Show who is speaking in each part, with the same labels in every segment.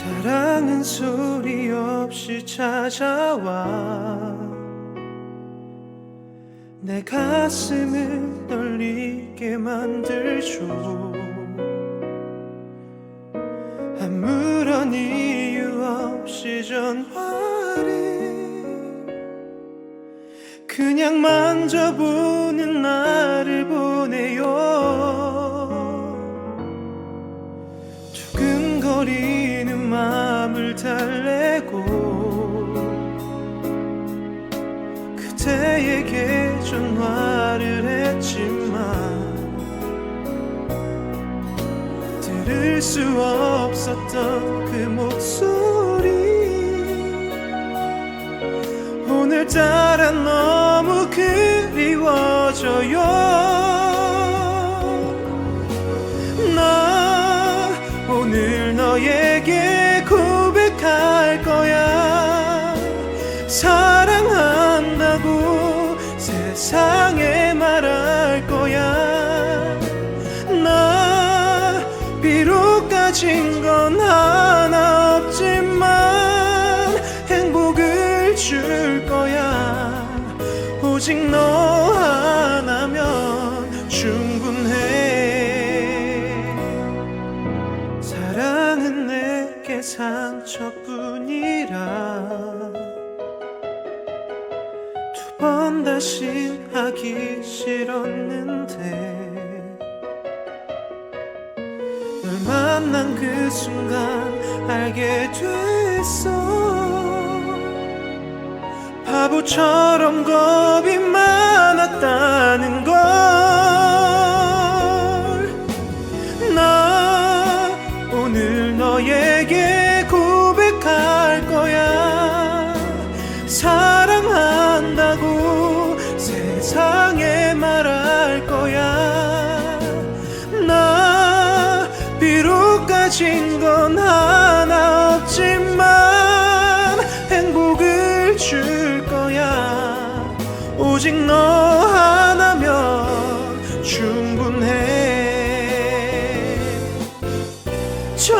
Speaker 1: 사랑은 소리 없이 찾아와. 내 가슴을 떨리게 만들죠. 아무런 이유 없이 전화를 그냥 만져보는 나를 보내요. 두근거리 달래고 그대에게 전화를 했지만 들을 수 없었던 그 목소리 오늘따라 너무 그리워져요 가진 건 하나 없지만 행복을 줄 거야. 오직 너 하나면 충분해. 사랑은 내게 상처뿐이라. 두 번 다시 하기 싫었는데 만난 그 순간 알게 됐어. 바보처럼 겁이 많 가진 건 하나 없지만 행복을 줄 거야. 오직 너 하나면 충분해. 저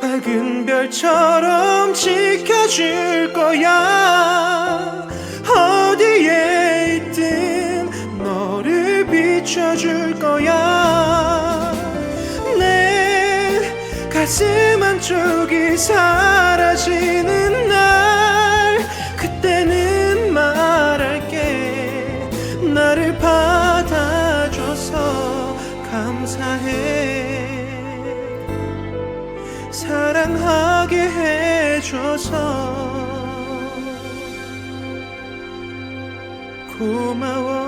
Speaker 1: 밝은 별처럼 지켜줄 거야. 어디에 있든 너를 비춰줄 거야. 내 가슴 한쪽이 사라지는 날 그때는 말할게. 나를 받아줘서 감사해. 사랑하게 해줘서 고마워